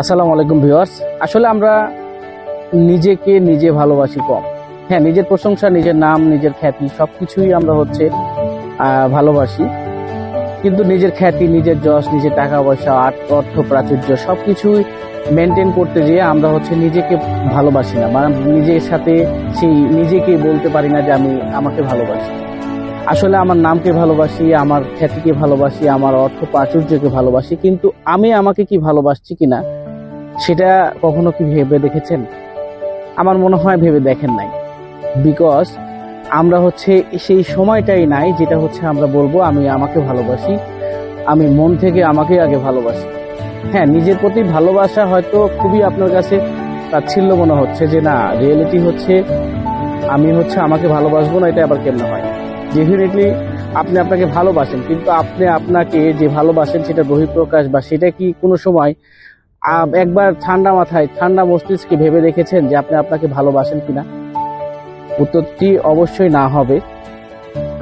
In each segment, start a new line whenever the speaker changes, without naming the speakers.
আসসালামু আলাইকুম ভিউয়ার্স। আসলে আমরা নিজেকে নিজে ভালোবাসি কম। হ্যাঁ নিজের প্রশংসা, নিজের নাম, নিজের খ্যাতি সব কিছুই আমরা হচ্ছে ভালোবাসি। কিন্তু নিজের খ্যাতি, নিজের যশ, নিজের টাকা পয়সা, আর্থ, অর্থ, প্রাচুর্য সব কিছুই মেনটেন করতে যেয়ে আমরা হচ্ছে নিজেকে ভালোবাসি না। মানে নিজের সাথে সেই নিজেকে বলতে পারি না যে আমি আমাকে ভালোবাসি। আসলে আমার নামকে ভালোবাসি, আমার খ্যাতিকে ভালোবাসি, আমার অর্থ, প্রাচুর্যকে ভালোবাসি, কিন্তু আমি আমাকে কি ভালোবাসছি কিনা সেটা কখনো কি ভেবে দেখেছেন? আমার মনে হয় ভেবে দেখেন নাই। বিকজ আমরা হচ্ছে সেই সময়টাই নাই যেটা হচ্ছে আমরা বলব, আমি আমাকে ভালোবাসি, আমি মন থেকে আমাকে আগে ভালোবাসি। হ্যাঁ নিজের প্রতি ভালোবাসা হয়তো খুবই আপনার কাছে তাচ্ছিল্য মনে হচ্ছে যে না রিয়েলিটি হচ্ছে আমি হচ্ছে আমাকে ভালোবাসবো না, এটা আবার কেমন হয়? ডেফিনেটলি আপনি আপনাকে ভালোবাসেন, কিন্তু আপনি আপনাকে যে ভালোবাসেন সেটা বহিঃপ্রকাশ বা সেটা কি কোনো সময় একবার ঠান্ডা মাথায়, ঠান্ডা মস্তিষ্কে ভেবে দেখেছেন যে আপনি আপনাকে ভালোবাসেন কিনা? উত্তরটি অবশ্যই না হবে।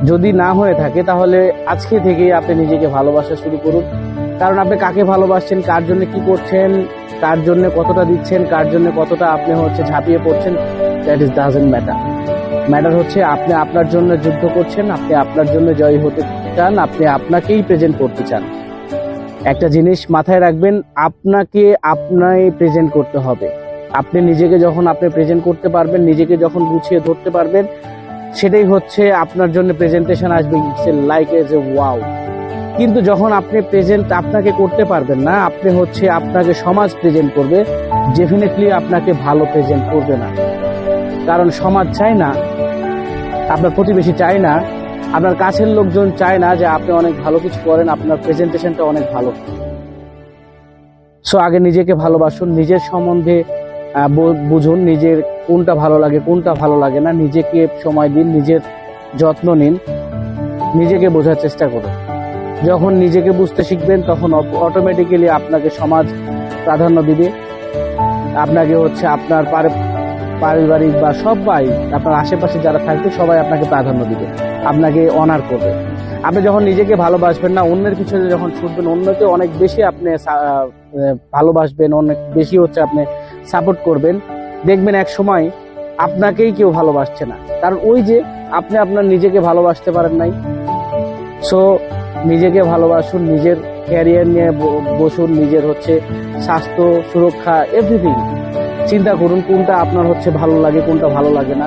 যদি না হয়ে থাকে, তাহলে আজকে থেকেই আপনি নিজেকে ভালোবাসা শুরু করুন। কারণ আপনি কাকে ভালোবাসছেন, কার জন্য কি করছেন, কার জন্য কতটা দিচ্ছেন, কার জন্য কতটা আপনি হচ্ছে ঝাঁপিয়ে পড়ছেন that is doesn't matter matter হচ্ছে আপনি আপনার জন্য যুদ্ধ করছেন, আপনি আপনার জন্য জয়ী হতে চান, আপনি আপনাকেই প্রেজেন্ট করতে চান। একটা জিনিস মাথায় রাখবেন, আপনাকে আপনাই প্রেজেন্ট করতে হবে। আপনি নিজেকে যখন আপনি প্রেজেন্ট করতে পারবেন, নিজেকে যখন গুছিয়ে ধরতে পারবেন, সেটাই হচ্ছে আপনার জন্য প্রেজেন্টেশন আসবে লাইক এজ এ ওয়াও কিন্তু যখন আপনি প্রেজেন্ট আপনাকে করতে পারবেন না, আপনি হচ্ছে আপনাকে সমাজ প্রেজেন্ট করবে ডেফিনেটলি আপনাকে ভালো প্রেজেন্ট করবে না। কারণ সমাজ চায় না, আপনার প্রতিবেশী চায় না আপনার কাছের লোকজন চায় না যে আপনি অনেক ভালো কিছু করেন, আপনার প্রেজেন্টেশনটা অনেক ভালো। সো আগে নিজেকে ভালোবাসুন, নিজের সম্বন্ধে বুঝুন নিজের কোনটা ভালো লাগে, কোনটা ভালো লাগে না। নিজেকে সময় দিন, নিজের যত্ন নিন, নিজেকে বোঝার চেষ্টা করুন। যখন নিজেকে বুঝতে শিখবেন, তখন অটোমেটিক্যালি আপনাকে সমাজ প্রাধান্য দিবে। আপনাকে হচ্ছে আপনার পারিবারিক বা সবাই আপনার আশেপাশে যারা থাকবে, সবাই আপনাকে প্রাধান্য দিবে, আপনাকে অনার করবে। আপনি যখন নিজেকে ভালোবাসবেন না, অন্যের পিছনে যখন ছুটবেন, অন্যকে অনেক বেশি আপনি ভালোবাসবেন, অনেক বেশি হচ্ছে আপনি সাপোর্ট করবেন। দেখবেন এক সময় আপনাকেই কেউ ভালোবাসছে না। কারণ ওই যে আপনি আপনার নিজেকে ভালোবাসতে পারেন নাই। সো নিজেকে ভালোবাসুন, নিজের ক্যারিয়ার নিয়ে বসুন, নিজের হচ্ছে স্বাস্থ্য, সুরক্ষা এভরিথিং চিন্তা করুন, কোনটা আপনার হচ্ছে ভালো লাগে, কোনটা ভালো লাগে না।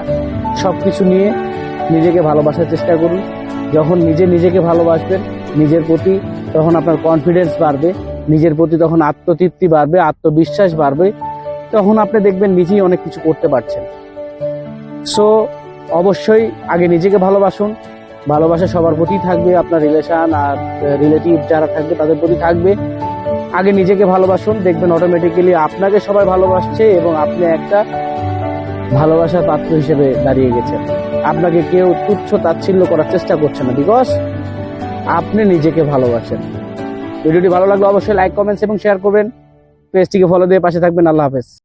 সব কিছু নিয়ে নিজেকে ভালোবাসার চেষ্টা করুন। যখন নিজে নিজেকে ভালোবাসবেন, নিজের প্রতি তখন আপনার কনফিডেন্স বাড়বে, নিজের প্রতি তখন আত্মতৃপ্তি বাড়বে, আত্মবিশ্বাস বাড়বে। তখন আপনি দেখবেন নিজেই অনেক কিছু করতে পারছেন। সো অবশ্যই আগে নিজেকে ভালোবাসুন। ভালোবাসা সবার প্রতি থাকবে, আপনার রিলেশান আর রিলেটিভ যারা থাকবে তাদের প্রতি থাকবে। আগে নিজেকে ভালোবাসুন, দেখবেন অটোমেটিক্যালি আপনাকে সবাই ভালোবাসছে এবং আপনি একটা ভালোবাসার পাত্র হিসেবে দাঁড়িয়ে গেছেন। আপনাকে কেউ তুচ্ছ তাচ্ছিল্য করার চেষ্টা করছে না বিকজ আপনি নিজেকে ভালোবাসেন। ভিডিওটি ভালো লাগলে অবশ্যই লাইক কমেন্টস এবং শেয়ার করবেন। পেজটিকে ফলো দিয়ে পাশে থাকবেন। আল্লাহ হাফেজ।